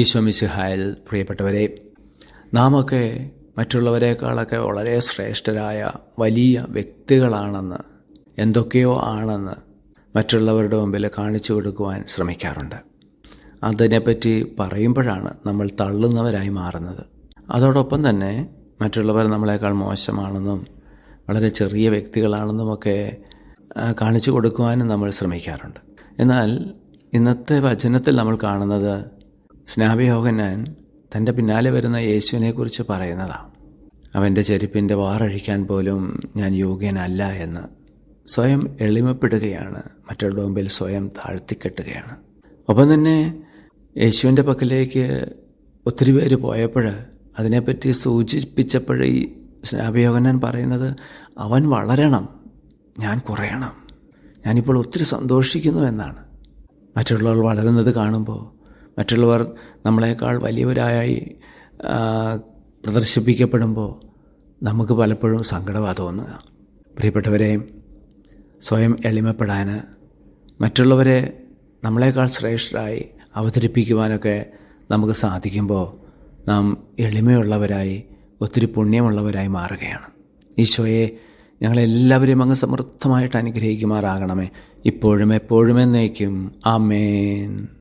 ഈശോമിശിഹായിൽ പ്രിയപ്പെട്ടവരെ നാമൊക്കെ മറ്റുള്ളവരെക്കാളൊക്കെ വളരെ ശ്രേഷ്ഠരായ വലിയ വ്യക്തികളാണെന്ന് എന്തൊക്കെയോ ആണെന്ന് മറ്റുള്ളവരുടെ മുമ്പിൽ കാണിച്ചു കൊടുക്കുവാൻ ശ്രമിക്കാറുണ്ട്. അതിനെപ്പറ്റി പറയുമ്പോഴാണ് നമ്മൾ തള്ളുന്നവരായി മാറുന്നത്. അതോടൊപ്പം തന്നെ മറ്റുള്ളവർ നമ്മളെക്കാൾ മോശമാണെന്നും വളരെ ചെറിയ വ്യക്തികളാണെന്നുമൊക്കെ കാണിച്ചു കൊടുക്കുവാനും നമ്മൾ ശ്രമിക്കാറുണ്ട്. എന്നാൽ ഇന്നത്തെ വചനത്തിൽ നമ്മൾ കാണുന്നത് സ്നാപയോഹന്നാൻ തന്റെ പിന്നാലെ വരുന്ന യേശുവിനെക്കുറിച്ച് പറയുന്നതാണ് അവന്റെ ചെരുപ്പിന്റെ വാറഴിക്കാൻ പോലും ഞാൻ യോഗ്യനല്ല എന്ന് സ്വയം എളിമപ്പെടുകയാണ് മറ്റുള്ള മുമ്പിൽ സ്വയം താഴ്ത്തിക്കെട്ടുകയാണ്. ഒപ്പം തന്നെ യേശുവിന്റെ പക്കലേക്ക് ഒത്തിരി പേര് പോയപ്പോൾ അതിനെപ്പറ്റി സൂചിപ്പിച്ചപ്പോൾ ഈ സ്നാപയോഗനൻ പറയുന്നത് അവൻ വളരണം ഞാൻ കുറയണം. ഞാനിപ്പോൾ ഒത്തിരി സന്തോഷിക്കുന്നു എന്നാണ്. മറ്റുള്ളവർ വളരുന്നത് കാണുമ്പോൾ മറ്റുള്ളവർ നമ്മളെക്കാൾ വലിയവരായി പ്രദർശിപ്പിക്കപ്പെടുമ്പോൾ നമുക്ക് പലപ്പോഴും സങ്കടമാണ് തോന്നുക പ്രിയപ്പെട്ടവരെ സ്വയം എളിമപ്പെടാൻ മറ്റുള്ളവരെ നമ്മളെക്കാൾ ശ്രേഷ്ഠരായി അവതരിപ്പിക്കുവാനൊക്കെ നമുക്ക് സാധിക്കുമ്പോൾ നാം എളിമയുള്ളവരായി ഒത്തിരി പുണ്യമുള്ളവരായി മാറുകയാണ്. ഈശോയെ ഞങ്ങളെല്ലാവരെയും അങ്ങ് സമൃദ്ധമായിട്ട് അനുഗ്രഹിക്കുമാറാകണമേ. ഇപ്പോഴും എപ്പോഴും എന്നേക്കും. ആമേൻ.